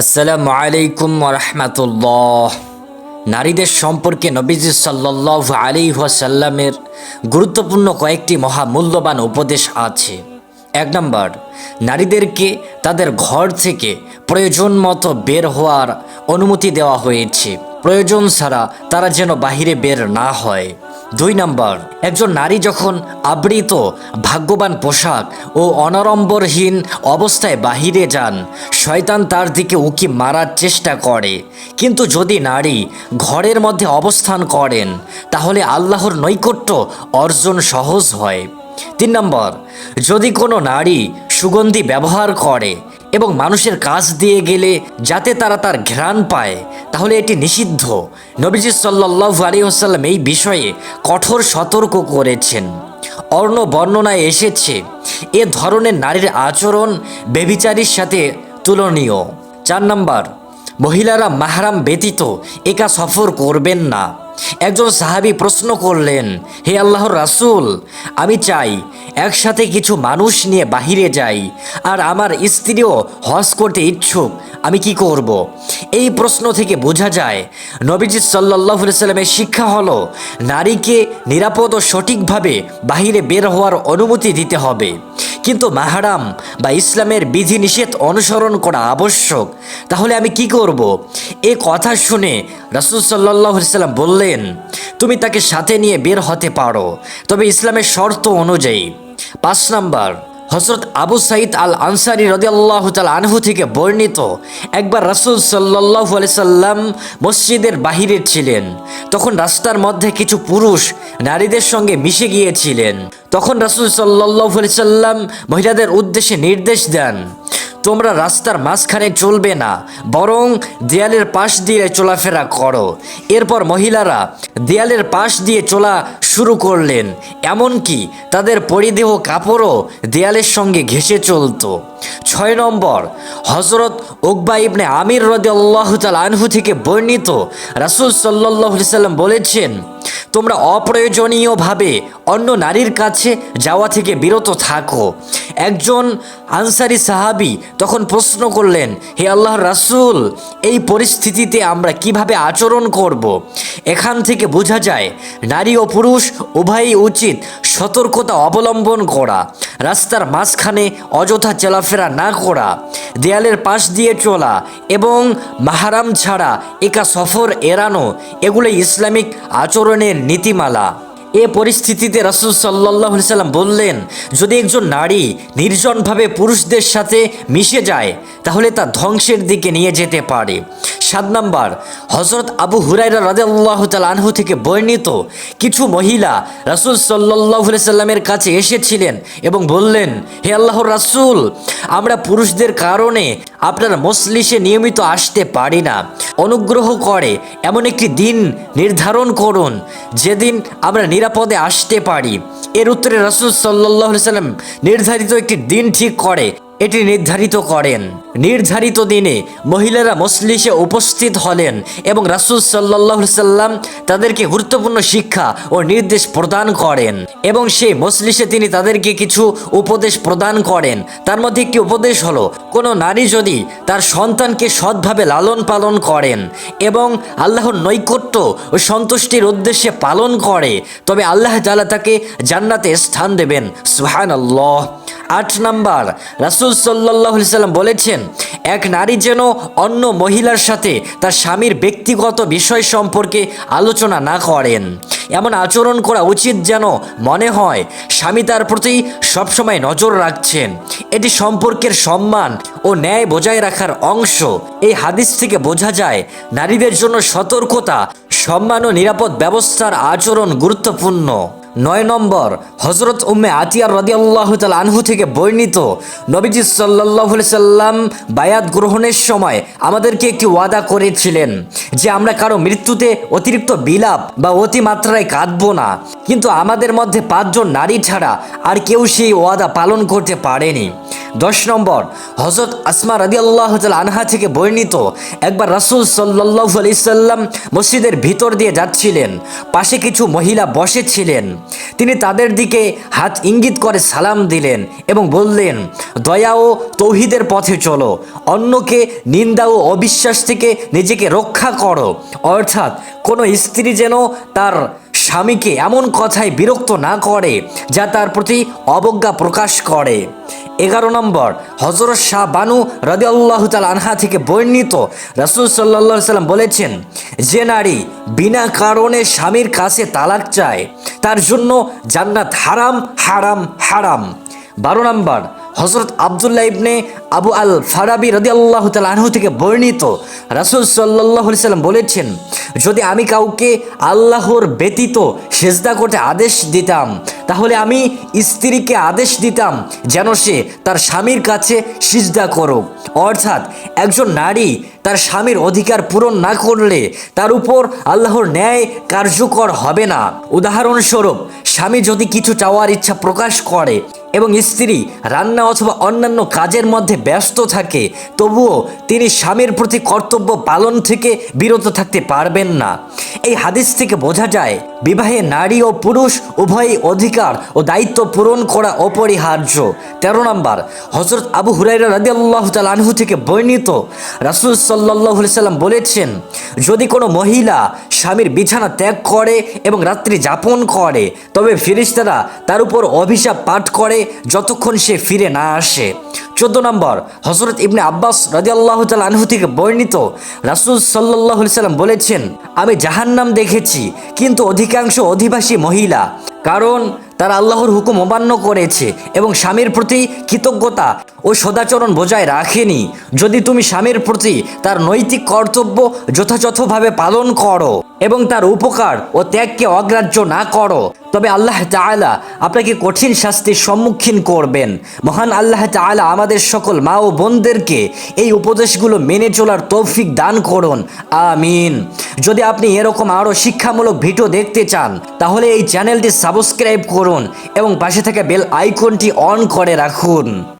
আসসালামু আলাইকুম রহমতুল্লাহ। নারীদের সম্পর্কে নবীজি সাল্লাহ আলী ওয়াসাল্লামের গুরুত্বপূর্ণ কয়েকটি মহামূল্যবান উপদেশ আছে। এক নম্বর, নারীদেরকে তাদের ঘর থেকে প্রয়োজন মতো বের হওয়ার অনুমতি দেওয়া হয়েছে। প্রয়োজন ছাড়া তারা যেন বাহিরে বের না হয়। দুই নম্বর, একজন নারী যখন আবৃত, ভাগ্যবান পোশাক ও অনারম্বরহীন অবস্থায় বাহিরে যান, শয়তান তার দিকে উকি মারার চেষ্টা করে। কিন্তু যদি নারী ঘরের মধ্যে অবস্থান করেন, তাহলে আল্লাহর নৈকট্য অর্জন সহজ হয়। তিন নম্বর, যদি কোনো নারী সুগন্ধি ব্যবহার করে এবং মানুষের কাজ দিয়ে গেলে যাতে তারা তার ঘ্রাণ পায়, তাহলে এটি নিষিদ্ধ। নবীজি সাল্লাহ আলী আসাল্লাম এই বিষয়ে কঠোর সতর্ক করেছেন। অর্ণ বর্ণনায় এসেছে, এ ধরনের নারীর আচরণ বেবিচারীর সাথে তুলনীয়। চার নম্বর, মহিলারা মাহারাম ব্যতীত একা সফর করবেন না। একজন সাহাবী প্রশ্ন করলেন, হে আল্লাহর রাসূল, আমি চাই একসাথে কিছু মানুষ নিয়ে বাহিরে যাই আর আমার স্ত্রীও হজ করতে ইচ্ছুক, আমি কি করব। এই প্রশ্ন থেকে বোঝা যায়, নবীজি সাল্লাহ সাল্লামের শিক্ষা হলো, নারীকে নিরাপদ ও সঠিকভাবে বাহিরে বের হওয়ার অনুমতি দিতে হবে কিন্তু মাহারাম বা ইসলামের বিধিনিষেধ অনুসরণ করা আবশ্যক। তাহলে আমি কি করব। এ কথা শুনে রাসুল সাল্লাহ বললেন, তুমি তাকে সাথে নিয়ে বের হতে পারো, তবে ইসলামের শর্ত অনুযায়ী। পাঁচ নাম্বার হজরত আবু সাইদ আল আনসারি রদিয়াল্লাহ তাল আনহু থেকে বর্ণিত একবার রাসুল সাল্লাহ সাল্লাম মসজিদের বাহিরে ছিলেন। তখন রাস্তার মধ্যে কিছু পুরুষ নারীদের সঙ্গে মিশে গিয়েছিলেন। তখন রাসুল সাল্লাহ সাল্লাম মহিলাদের উদ্দেশ্যে নির্দেশ দেন, তোমরা রাস্তার মাঝখানে চলবে না, বরং দেয়ালের পাশ দিয়ে চলাফেরা করো। এরপর মহিলারা দেয়ালের পাশ দিয়ে চলা শুরু করলেন, এমনকি তাদের পরিদেহ কাপড়ও দেয়ালের সঙ্গে ঘেঁষে চলতো। ছয় নম্বর হজরত ওকবা ইবনে আমির রদি আল্লাহ আনহু থেকে বর্ণিত রাসুল সাল্লাহ সাল্লাম বলেছেন, তোমরা অপ্রয়োজনীয়ভাবে অন্য নারীর কাছে যাওয়া থেকে বিরত থাকো একজন আনসারি সাহাবি তখন প্রশ্ন করলেন, হে আল্লাহ রাসূল, এই পরিস্থিতিতে আমরা কীভাবে আচরণ করব। এখান থেকে বোঝা যায়, নারী ও পুরুষ উভয়ই উচিত সতর্কতা অবলম্বন করা রাস্তার মাঝখানে অযথা চলাফেরা না করা, দেয়ালের পাশ দিয়ে চলা এবং মাহারাম ছাড়া একা সফর এড়ানো এগুলো ইসলামিক আচরণের নীতিমালা। এ পরিস্থিতিতে রাসুল সাল্লাহ সাল্লাম বললেন, যদি একজন নারী নির্জনভাবে পুরুষদের সাথে মিশে যায়, তাহলে তা ধ্বংসের দিকে নিয়ে যেতে পারে। সাত নম্বর হজরত আবু হুরাইরা রাজাল্লাহ আনহু থেকে বর্ণিত কিছু মহিলা রাসুল সাল্লাহ সাল্লামের কাছে এসেছিলেন এবং বললেন, হে আল্লাহর রাসুল, আমরা পুরুষদের কারণে আপনার মসলিসে নিয়মিত আসতে পারি না। অনুগ্রহ করে এমন একটি দিন নির্ধারণ করুন, যেদিন আমরা নিরাপদে আসতে পারি। এর উত্তরে রাসুল সাল্লাহ সাল্লাম নির্ধারিত একটি দিন ঠিক করে এটি নির্ধারিত করেন। নির্ধারিত দিনে মহিলারা মসলিসে উপস্থিত হলেন এবং রাসুল সাল্লাহ সাল্লাম তাদেরকে গুরুত্বপূর্ণ শিক্ষা ও নির্দেশ প্রদান করেন এবং সেই মসলিসে তিনি তাদেরকে কিছু উপদেশ প্রদান করেন। তার মধ্যে একটি উপদেশ হলো, কোনো নারী যদি তার সন্তানকে সৎভাবে লালন পালন করেন এবং আল্লাহর নৈকট্য ও সন্তুষ্টির উদ্দেশ্যে পালন করে, তবে আল্লাহ তালা তাকে জান্নাতে স্থান দেবেন। সুহান আল্লাহ আট নাম্বার, রাসুল সাল্লাহ সাল্লাম বলেছেন, এক নারী যেন অন্য মহিলার সাথে তার স্বামীর ব্যক্তিগত বিষয় সম্পর্কে আলোচনা না করেন। এমন আচরণ করা উচিত যেন মনে হয়, স্বামী তার প্রতি সবসময় নজর রাখছেন। এটি সম্পর্কের সম্মান ও ন্যায় বজায় রাখার অংশ। এই হাদিস থেকে বোঝা যায়, নারীদের জন্য সতর্কতা, সম্মান ও নিরাপদ ব্যবস্থার আচরণ গুরুত্বপূর্ণ। নয় নম্বর হজরত উম্মে আতিয়ার রদি আল্লাহ আনহু থেকে বর্ণিত, নবীজি সাল্লাহ সাল্লাম বায়াত গ্রহণের সময় আমাদেরকে একটি ওয়াদা করেছিলেন যে আমরা কারও মৃত্যুতে অতিরিক্ত বিলাপ বা অতিমাত্রায় কাঁদবো না। কিন্তু আমাদের মধ্যে পাঁচজন নারী ছাড়া আর কেউ সেই ওয়াদা পালন করতে পারেনি। দশ নম্বর হজরত আসমা রাদি আল্লাহ আনহা থেকে বর্ণিত, একবার রাসুল সাল্লাহ আলি সাল্লাম মসজিদের ভিতর দিয়ে যাচ্ছিলেন, পাশে কিছু মহিলা বসেছিলেন। তিনি তাদের দিকে হাত ইঙ্গিত করে সালাম দিলেন এবং বললেন দয়া ও তৌহিদের পথে চলো। অন্যকে নিন্দা ও অবিশ্বাস থেকে নিজেকে রক্ষা করো। অর্থাৎ কোনো স্ত্রী যেন তার স্বামীকে এমন কথায় বিরক্ত না করে, যা তার প্রতি অবজ্ঞা প্রকাশ করে। এগারো নম্বর হজরত শাহ বানু রদি আল্লাহ আনহা থেকে বর্ণিত রাসুল সাল্লা সাল্লাম বলেছেন, যে নারী বিনা কারণে স্বামীর কাছে তালাক চায়, তার জন্য জান্নাত হারাম হারাম হারাম। বারো নম্বর হজরত আবদুল্লাহ ইবনে আবু আল ফারাবি রদি আল্লাহ আনহু থেকে বর্ণিত রাসুল সাল্লাহ সাল্লাম বলেছেন, যদি আমি কাউকে আল্লাহর ব্যতীত সেজদা করতে আদেশ দিতাম তাহলে আমি স্ত্রীকে আদেশ দিতাম যেন সে তার স্বামীর কাছে সিজদা করুক। অর্থাৎ একজন নারী তার স্বামীর অধিকার পূরণ না করলে তার উপর আল্লাহর ন্যায় কার্যকর হবে না। উদাহরণস্বরূপ, স্বামী যদি কিছু চাওয়ার ইচ্ছা প্রকাশ করে এবং স্ত্রী রান্না অথবা অন্যান্য কাজের মধ্যে ব্যস্ত থাকে, তবুও তিনি স্বামীর প্রতি কর্তব্য পালন থেকে বিরত থাকতে পারবেন না। এই হাদিস থেকে বোঝা যায়, বিবাহে নারী ও পুরুষ উভয়ই অধিকার ও দায়িত্ব পূরণ করা অপরিহার্য। তেরো নম্বর হজরত আবু হুরাইরা রাদি আল্লাহ আনহু থেকে বর্ণিত রাসুল সাল্লাহ সাল্লাম বলেছেন, যদি কোনো মহিলা স্বামীর বিছানা ত্যাগ করে এবং রাত্রি যাপন করে, তবে ফিরিস্তারা তার উপর অভিশাপ পাঠ করে যতক্ষণ সে ফিরে না আসে। চোদ্দ নম্বর হজরত ইবনে আব্বাস রাজি আল্লাহ আনহু থেকে বর্ণিত রাসুল সাল্লাহ সাল্লাম বলেছেন, আমি জাহান্নাম দেখেছি, কিন্তু অধিকাংশ অধিবাসী মহিলা, কারণ তারা আল্লাহর হুকুম অমান্য করেছে এবং স্বামীর প্রতি কৃতজ্ঞতা ও সদাচরণ বজায় রাখেনি। যদি তুমি স্বামীর প্রতি তার নৈতিক কর্তব্য যথাযথভাবে পালন করো এবং তার উপকার ও ত্যাগকে অগ্রাহ্য না করো তবে আল্লাহ তালা আপনাকে কঠিন শাস্তির সম্মুখীন করবেন। মহান আল্লাহ তালা আমাদের সকল মা ও বোনদেরকে এই উপদেশগুলো মেনে চলার তৌফিক দান করুন। আমিন। যদি আপনি এরকম আরও শিক্ষামূলক ভিডিও দেখতে চান, তাহলে এই চ্যানেলটি সাবস্ক্রাইব করুন এবং পাশে থাকা বেল আইকনটি অন করে রাখুন।